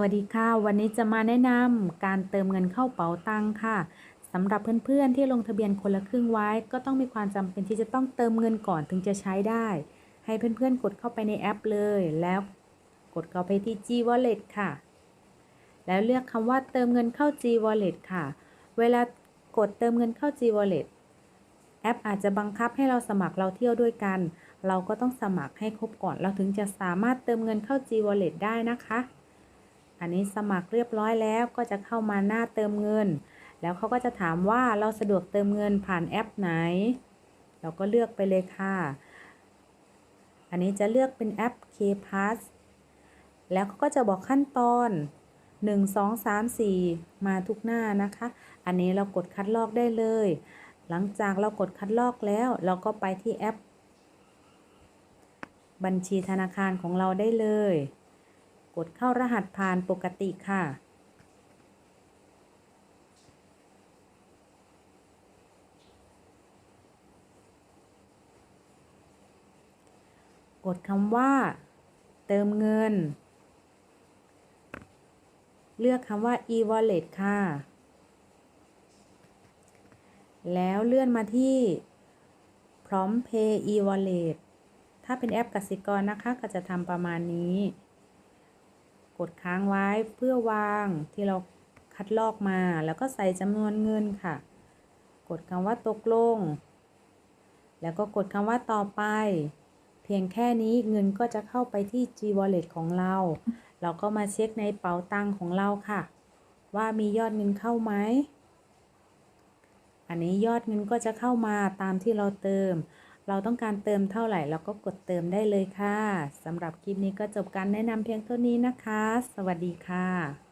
วัสดีค่ะ วันนี้จะมาแนะนำการเติมเงินเข้าเป๋าตังค่ะสำหรับเพื่อนๆที่ลงทะเบียนคนละครึ่งไว้ ก็ต้องมีความจำเป็นที่จะต้องเติมเงินก่อนถึงจะใช้ได้ ให้เพื่อนๆกดเข้าไปในแอปเลย แล้วกดเข้าไปที่ G Wallet ค่ะ แล้วเลือกคำว่าเติมเงินเข้า G Wallet ค่ะ เวลากดเติมเงินเข้า G Wallet แอปอาจจะบังคับให้เราสมัครเราเที่ยวด้วยกัน เราก็ต้องสมัครให้ครบก่อน เราถึงจะสามารถเติมเงินเข้า G Wallet ได้นะคะ อันนี้สมัครเรียบร้อยแล้วก็จะเข้ามาหน้าเติมเงิน แล้วเขาก็จะถามว่าเราสะดวกเติมเงินผ่านแอปไหน เราก็เลือกไปเลยค่ะ อันนี้จะเลือกเป็นแอป KPass แล้วเขาก็จะบอกขั้นตอน 1 2 3 4 มาทุกหน้านะคะ อันนี้เรากดคัดลอกได้เลย หลังจากเรากดคัดลอกแล้ว เราก็ไปที่แอป บัญชีธนาคารของเราได้เลย กดเข้ารหัสผ่านปกติค่ะ กดคำว่า เติมเงิน เลือกคำว่า e-wallet ค่ะ แล้วเลื่อนมาที่พร้อม pay e-wallet ถ้าเป็นแอปกสิกรนะคะก็จะทำประมาณนี้ กดค้างไว้เพื่อวางที่เราคัดลอกมา แล้วก็ใส่จำนวนเงินค่ะ กดคำว่าตกลง แล้วก็กดคำว่าต่อไป เพียงแค่นี้เงินก็จะเข้าไปที่ G Wallet ของเรา เราก็มาเช็คในเป๋าตังของเราค่ะ ว่ามียอดเงินเข้าไหม อันนี้ยอดเงินก็จะเข้ามาตามที่เราเติม เราต้องการเติมเท่าไหร่เราก็กดเติมได้เลยค่ะสำหรับคลิปนี้ก็จบการแนะนำเพียงเท่านี้นะคะ สวัสดีค่ะ